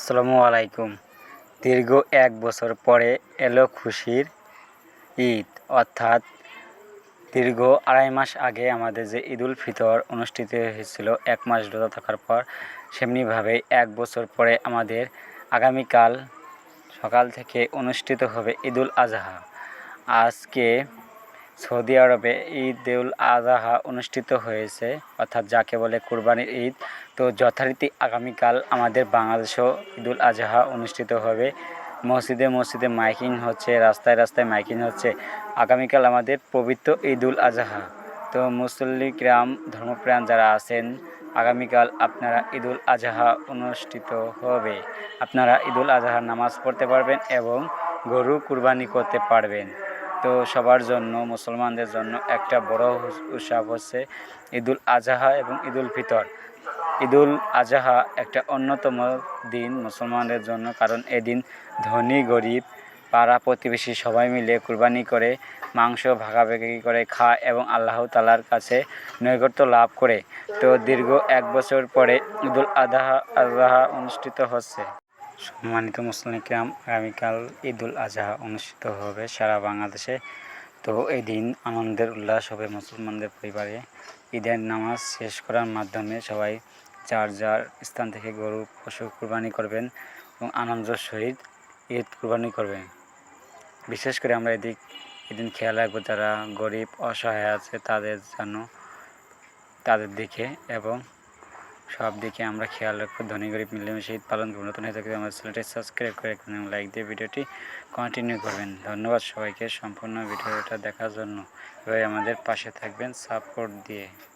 আসসালামু আলাইকুম। দীর্ঘ এক বছর পরে এলো খুশির ঈদ। অর্থাৎ দীর্ঘ আড়াই মাস আগে আমাদের যে ঈদুল ফিতর অনুষ্ঠিত হয়েছিল, এক মাস রোজা থাকার পর, সেমনিভাবে এক বছর পরে আমাদের আগামীকাল সকাল থেকে অনুষ্ঠিত হবে ঈদুল আজহা। আজকে সৌদি আরবে ঈদ উল আজহা অনুষ্ঠিত হয়েছে, অর্থাৎ যাকে বলে কুরবানির ঈদ। তো যথারীতি আগামীকাল আমাদের বাংলাদেশেও ঈদুল আজহা অনুষ্ঠিত হবে। মসজিদে মসজিদে মাইকিং হচ্ছে, রাস্তায় রাস্তায় মাইকিং হচ্ছে। আগামীকাল আমাদের পবিত্র ঈদুল আজহা। তো মুসল্লি ধর্মপ্রাণ যারা আছেন, আগামীকাল আপনারা ঈদুল আজহা অনুষ্ঠিত হবে। আপনারা ঈদুল আজহার নামাজ পড়তে পারবেন এবং গরু কুরবানি করতে পারবেন। তো সবার জন্য, মুসলমানদের জন্য একটা বড় উৎসব হচ্ছে ঈদুল আজহা এবং ঈদুল ফিতর। ঈদুল আজহা একটা অন্যতম দিন মুসলমানদের জন্য কারণ এদিন ধনী, গরিব, পাড়া প্রতিবেশী সবাই মিলে কুরবানি করে, মাংস ভাগাভাগি করে খায় এবং আল্লাহ তালার কাছে নৈকট্য লাভ করে। তো দীর্ঘ এক বছর পরে ঈদুল আজহা আজহা অনুষ্ঠিত হচ্ছে। সম্মানিত মুসলিম আগামীকাল ঈদুল আজহা অনুষ্ঠিত হবে সারা বাংলাদেশে। তো এই দিন আনন্দের উল্লাস হবে মুসলমানদের পরিবারে। ঈদের নামাজ শেষ করার মাধ্যমে সবাই যার যার স্থান থেকে গরু, পশু কুরবানি করবেন এবং আনন্দের সহিত ঈদ কুরবানি করবেন। বিশেষ করে আমরা এদিক, এদিন খেয়াল রাখব যারা গরিব, অসহায় আছে তাদের জন্য, তাদের দিকে এবং সব দিকে আমরা খেয়াল রাখব। ধনী, গরিব, মিলেমিশে ঈদ পালন করব নতুন হয়ে থাকলে আমার চ্যানেলটি সাবস্ক্রাইব করে রাখবেন এবং লাইক দিয়ে ভিডিওটি কন্টিনিউ করবেন। ধন্যবাদ সবাইকে সম্পূর্ণ ভিডিওটা দেখার জন্য। এবার আমাদের পাশে থাকবেন সাপোর্ট দিয়ে।